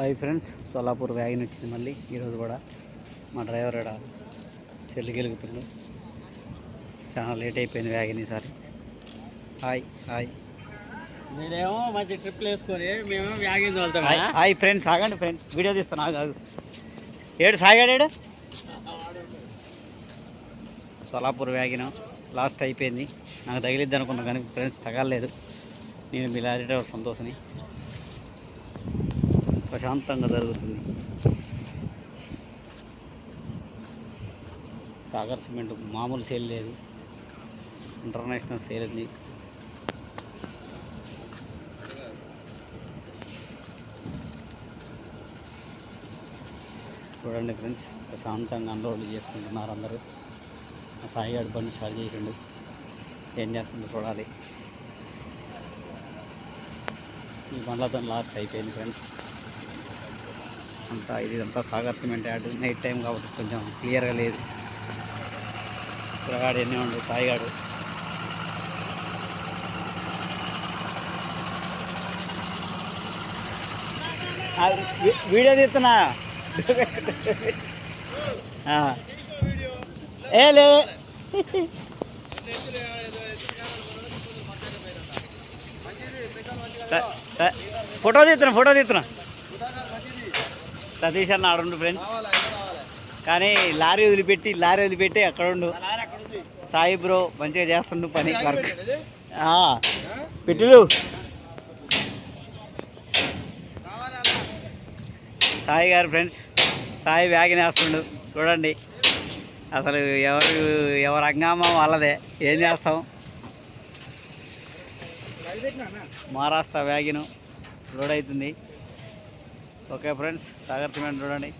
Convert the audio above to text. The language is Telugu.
హాయ్ ఫ్రెండ్స్ సోలాపూర్ వ్యాగిన్ వచ్చింది మళ్ళీ. ఈరోజు కూడా మా డ్రైవర్ ఇక్కడ చెల్లిగెలుగుతుండు చాలా లేట్ అయిపోయింది వ్యాగిన్ ఈసారి. Hi hi. మీరేమో మంచి ట్రిప్లు వేసుకొని మేమేమో వ్యాగింది వెళ్తాం హాయ్ ఫ్రెండ్స్ ఆగండి ఫ్రెండ్స్. వీడియో తీస్తాను ఆగు ఆగు. ఏడు సాగాడు ఏడు? సోలాపూర్ వ్యాగిన లాస్ట్ అయిపోయింది. నాకు తగిలిద్ది అనుకున్నా కానీ ఫ్రెండ్స్ తగలలేదు. నేను మీ లారీ డ్రైవర్ సంతోషని. ప్రశాంతంగా జరుగుతుంది. సాగర్ సిమెంట్ మామూలు సేల్ లేదు. ఇంటర్నేషనల్ సేల్ ఉంది. చూడండి ఫ్రెండ్స్ ప్రశాంతంగా అన్లోడ్ చేసుకుంటున్నారు అందరూ. సాయి గారి బండి స్టార్ట్ చేసిండు. ఏం చేస్తుందో చూడాలి. ఈ బండ్లతో లాస్ట్ అయిపోయింది ఫ్రెండ్స్. అంతా ఇది అంతా Sagar cement ad. Night time కాబట్టి కొంచెం క్లియర్గా లేదు. పిల్లగాడు ఎన్ని ఉండు సాయిగాడు. వీడియో తీస్తున్నా. ఏ లే. ఫోటో తీస్తున్నా ఫోటో తీస్తున్నా. సతీష్ అన్న ఆడుండు ఫ్రెండ్స్ కానీ లారీ వదిలిపెట్టి లారీ వదిలిపెట్టి అక్కడ ఉండు. సాయి బ్రో మంచిగా చేస్తుండు పని వర్క్ ఆ, పెట్టులు సాయి గారు ఫ్రెండ్స్ సాయి వ్యాగిన్ వేస్తుండు. చూడండి. అసలు ఎవరు ఎవరు హంగామా వాళ్ళదే. ఏం చేస్తాం? మహారాష్ట్ర వ్యాగిన్ లోడ్ అవుతుంది. ఓకే ఫ్రెండ్స్ సాగర్ సిమెంట్ చూడండి.